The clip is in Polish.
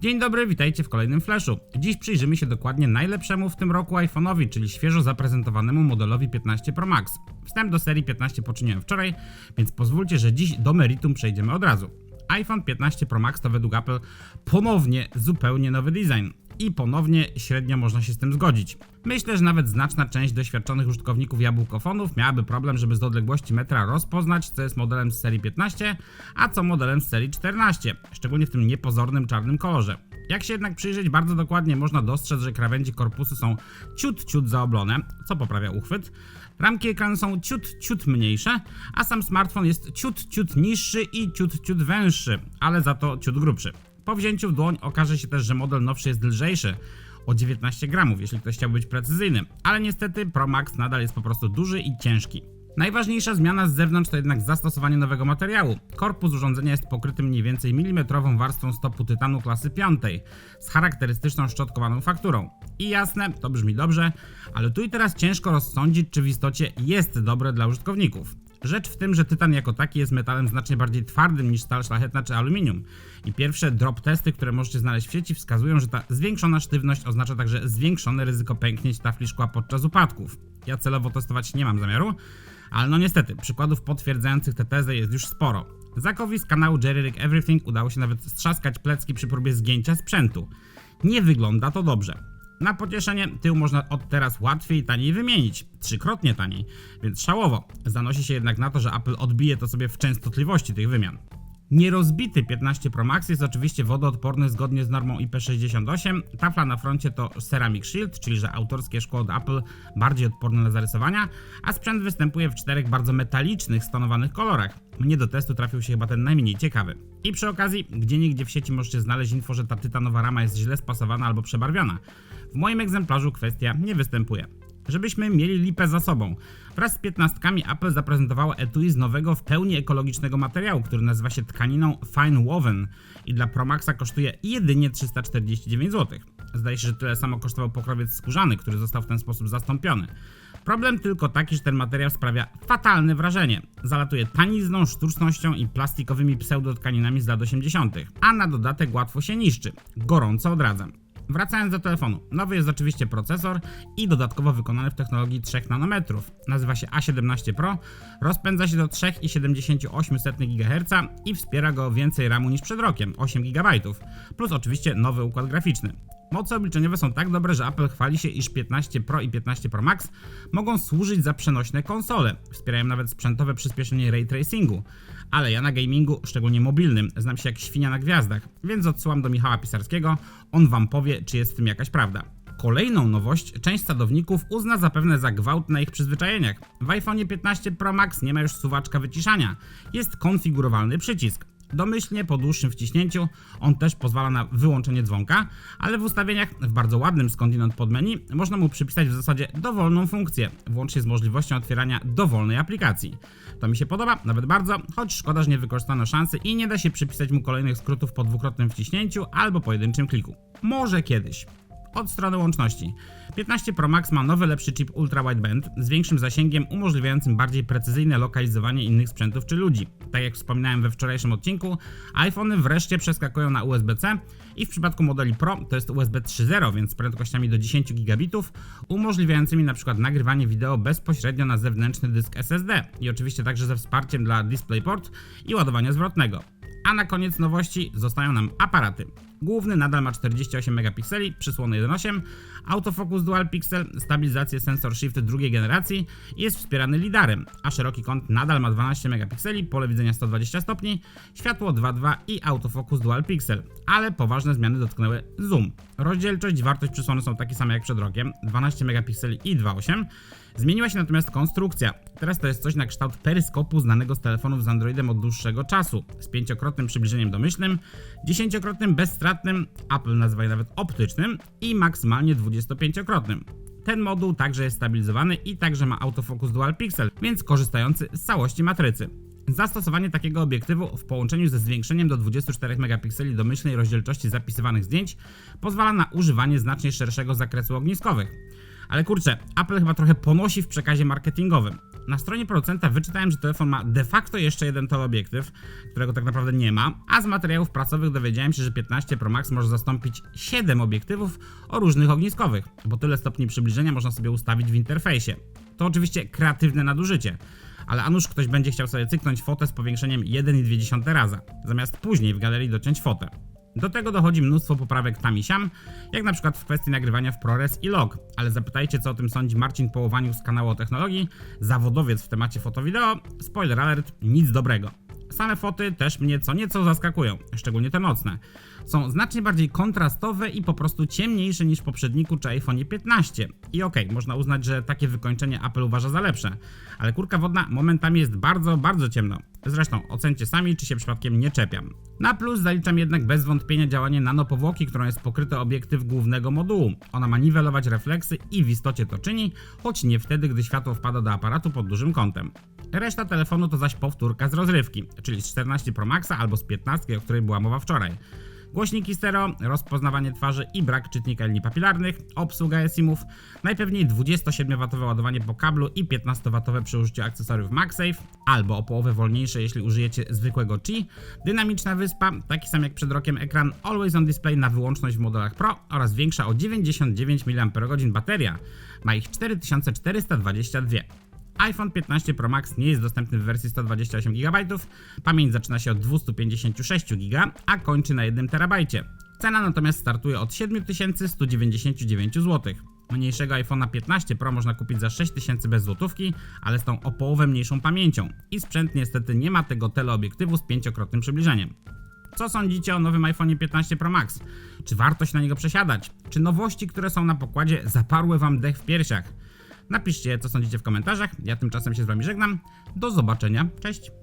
Dzień dobry, witajcie w kolejnym Flashu. Dziś przyjrzymy się dokładnie najlepszemu w tym roku iPhone'owi, czyli świeżo zaprezentowanemu modelowi 15 Pro Max. Wstęp do serii 15 poczyniłem wczoraj, więc pozwólcie, że dziś do meritum przejdziemy od razu. iPhone 15 Pro Max to według Apple ponownie zupełnie nowy design. I ponownie średnio można się z tym zgodzić. Myślę, że nawet znaczna część doświadczonych użytkowników jabłkofonów miałaby problem, żeby z odległości metra rozpoznać, co jest modelem z serii 15, a co modelem z serii 14, szczególnie w tym niepozornym czarnym kolorze. Jak się jednak przyjrzeć bardzo dokładnie, można dostrzec, że krawędzi korpusu są ciut, ciut zaoblone, co poprawia uchwyt. Ramki ekranu są ciut, ciut mniejsze, a sam smartfon jest ciut, ciut niższy i ciut, ciut węższy, ale za to ciut grubszy. Po wzięciu w dłoń okaże się też, że model nowszy jest lżejszy o 19 gramów, jeśli ktoś chciałby być precyzyjny, ale niestety Pro Max nadal jest po prostu duży i ciężki. Najważniejsza zmiana z zewnątrz to jednak zastosowanie nowego materiału. Korpus urządzenia jest pokryty mniej więcej milimetrową warstwą stopu tytanu klasy 5 z charakterystyczną szczotkowaną fakturą. I jasne, to brzmi dobrze, ale tu i teraz ciężko rozsądzić, czy w istocie jest dobre dla użytkowników. Rzecz w tym, że tytan jako taki jest metalem znacznie bardziej twardym niż stal szlachetna czy aluminium. I pierwsze drop testy, które możecie znaleźć w sieci, wskazują, że ta zwiększona sztywność oznacza także zwiększone ryzyko pęknięć tafli szkła podczas upadków. Ja celowo testować nie mam zamiaru, ale no niestety, przykładów potwierdzających tę tezę jest już sporo. Zakowi z kanału Jerry Rig Everything udało się nawet strzaskać plecki przy próbie zgięcia sprzętu. Nie wygląda to dobrze. Na pocieszenie tył można od teraz łatwiej i taniej wymienić, trzykrotnie taniej, więc szałowo. Zanosi się jednak na to, że Apple odbije to sobie w częstotliwości tych wymian. Nierozbity 15 Pro Max jest oczywiście wodoodporny zgodnie z normą IP68. Tafla na froncie to Ceramic Shield, czyli że autorskie szkło od Apple bardziej odporne na zarysowania, a sprzęt występuje w czterech bardzo metalicznych, stonowanych kolorach. Mnie do testu trafił się chyba ten najmniej ciekawy. I przy okazji, gdzie niegdzie w sieci możecie znaleźć info, że ta tytanowa rama jest źle spasowana albo przebarwiona. W moim egzemplarzu kwestia nie występuje żebyśmy mieli lipę za sobą. Wraz z piętnastkami Apple zaprezentowało etui z nowego, w pełni ekologicznego materiału, który nazywa się tkaniną Fine Woven i dla Pro Maxa kosztuje jedynie 349 zł. Zdaje się, że tyle samo kosztował pokrowiec skórzany, który został w ten sposób zastąpiony. Problem tylko taki, że ten materiał sprawia fatalne wrażenie. Zalatuje tanizną, sztucznością i plastikowymi pseudotkaninami z lat 80., a na dodatek łatwo się niszczy. Gorąco odradzam. Wracając do telefonu, nowy jest oczywiście procesor i dodatkowo wykonany w technologii 3 nanometrów. Nazywa się A17 Pro, rozpędza się do 3,78 GHz i wspiera go więcej RAMu niż przed rokiem, 8 GB, plus oczywiście nowy układ graficzny. Moce obliczeniowe są tak dobre, że Apple chwali się, iż 15 Pro i 15 Pro Max mogą służyć za przenośne konsole. Wspierają nawet sprzętowe przyspieszenie ray tracingu. Ale ja na gamingu, szczególnie mobilnym, znam się jak świnia na gwiazdach, więc odsyłam do Michała Pisarskiego, on wam powie, czy jest w tym jakaś prawda. Kolejną nowość część sadowników uzna zapewne za gwałt na ich przyzwyczajeniach. W iPhone 15 Pro Max nie ma już suwaczka wyciszania. Jest konfigurowalny przycisk. Domyślnie po dłuższym wciśnięciu on też pozwala na wyłączenie dzwonka, ale w ustawieniach w bardzo ładnym skądinąd podmenu można mu przypisać w zasadzie dowolną funkcję, włącznie z możliwością otwierania dowolnej aplikacji. To mi się podoba, nawet bardzo, choć szkoda, że nie wykorzystano szansy i nie da się przypisać mu kolejnych skrótów po dwukrotnym wciśnięciu albo pojedynczym kliku. Może kiedyś. Od strony łączności. 15 Pro Max ma nowy lepszy chip Ultra Wideband z większym zasięgiem umożliwiającym bardziej precyzyjne lokalizowanie innych sprzętów czy ludzi. Tak jak wspominałem we wczorajszym odcinku, iPhony wreszcie przeskakują na USB-C i w przypadku modeli Pro to jest USB 3.0, więc z prędkościami do 10 gigabitów, umożliwiającymi na przykład nagrywanie wideo bezpośrednio na zewnętrzny dysk SSD i oczywiście także ze wsparciem dla DisplayPort i ładowania zwrotnego. A na koniec nowości zostają nam aparaty. Główny nadal ma 48 megapikseli, przysłony 1.8, autofocus dual pixel, stabilizację sensor shift drugiej generacji i jest wspierany lidarem, a szeroki kąt nadal ma 12 megapikseli, pole widzenia 120 stopni, światło 2.2 i autofocus dual pixel, ale poważne zmiany dotknęły zoom. Rozdzielczość i wartość przysłony są takie same jak przed rokiem, 12 megapikseli i 2.8. Zmieniła się natomiast konstrukcja. Teraz to jest coś na kształt peryskopu znanego z telefonów z Androidem od dłuższego czasu, z pięciokrotnym przybliżeniem domyślnym, dziesięciokrotnym bezstratnym, Apple nazywa je nawet optycznym i maksymalnie 25-krotnym. Ten moduł także jest stabilizowany i także ma autofocus dual pixel, więc korzystający z całości matrycy. Zastosowanie takiego obiektywu w połączeniu ze zwiększeniem do 24 megapikseli domyślnej rozdzielczości zapisywanych zdjęć pozwala na używanie znacznie szerszego zakresu ogniskowych. Ale kurczę, Apple chyba trochę ponosi w przekazie marketingowym. Na stronie producenta wyczytałem, że telefon ma de facto jeszcze jeden teleobiektyw, którego tak naprawdę nie ma, a z materiałów pracowych dowiedziałem się, że 15 Pro Max może zastąpić 7 obiektywów o różnych ogniskowych, bo tyle stopni przybliżenia można sobie ustawić w interfejsie. To oczywiście kreatywne nadużycie, ale a nuż ktoś będzie chciał sobie cyknąć fotę z powiększeniem 1,2 raza, zamiast później w galerii dociąć fotę. Do tego dochodzi mnóstwo poprawek tam i siam, jak na przykład w kwestii nagrywania w ProRes i log, ale zapytajcie co o tym sądzi Marcin Połowaniuk z kanału o technologii, zawodowiec w temacie foto-wideo, spoiler alert, nic dobrego. Same foty też mnie co nieco zaskakują, szczególnie te nocne. Są znacznie bardziej kontrastowe i po prostu ciemniejsze niż w poprzedniku czy iPhone 15. I okej, można uznać, że takie wykończenie Apple uważa za lepsze, ale kurka wodna momentami jest bardzo, bardzo ciemno. Zresztą ocencie sami, czy się przypadkiem nie czepiam. Na plus zaliczam jednak bez wątpienia działanie nanopowłoki, którą jest pokryty obiektyw głównego modułu. Ona ma niwelować refleksy i w istocie to czyni, choć nie wtedy, gdy światło wpada do aparatu pod dużym kątem. Reszta telefonu to zaś powtórka z rozrywki, czyli z 14 Pro Maxa albo z 15, o której była mowa wczoraj. Głośniki stereo, rozpoznawanie twarzy i brak czytnika linii papilarnych, obsługa eSIM-ów, najpewniej 27W ładowanie po kablu i 15W przy użyciu akcesoriów MagSafe, albo o połowę wolniejsze jeśli użyjecie zwykłego Qi, dynamiczna wyspa, taki sam jak przed rokiem ekran Always on Display na wyłączność w modelach Pro oraz większa o 99 mAh bateria, ma ich 4422 iPhone 15 Pro Max nie jest dostępny w wersji 128 GB, pamięć zaczyna się od 256 GB, a kończy na 1 TB. Cena natomiast startuje od 7199 zł. Mniejszego iPhone'a 15 Pro można kupić za 6000 bez złotówki, ale z tą o połowę mniejszą pamięcią. I sprzęt niestety nie ma tego teleobiektywu z pięciokrotnym przybliżeniem. Co sądzicie o nowym iPhone 15 Pro Max? Czy warto się na niego przesiadać? Czy nowości, które są na pokładzie, zaparły wam dech w piersiach? Napiszcie, co sądzicie w komentarzach. Ja tymczasem się z wami żegnam. Do zobaczenia. Cześć!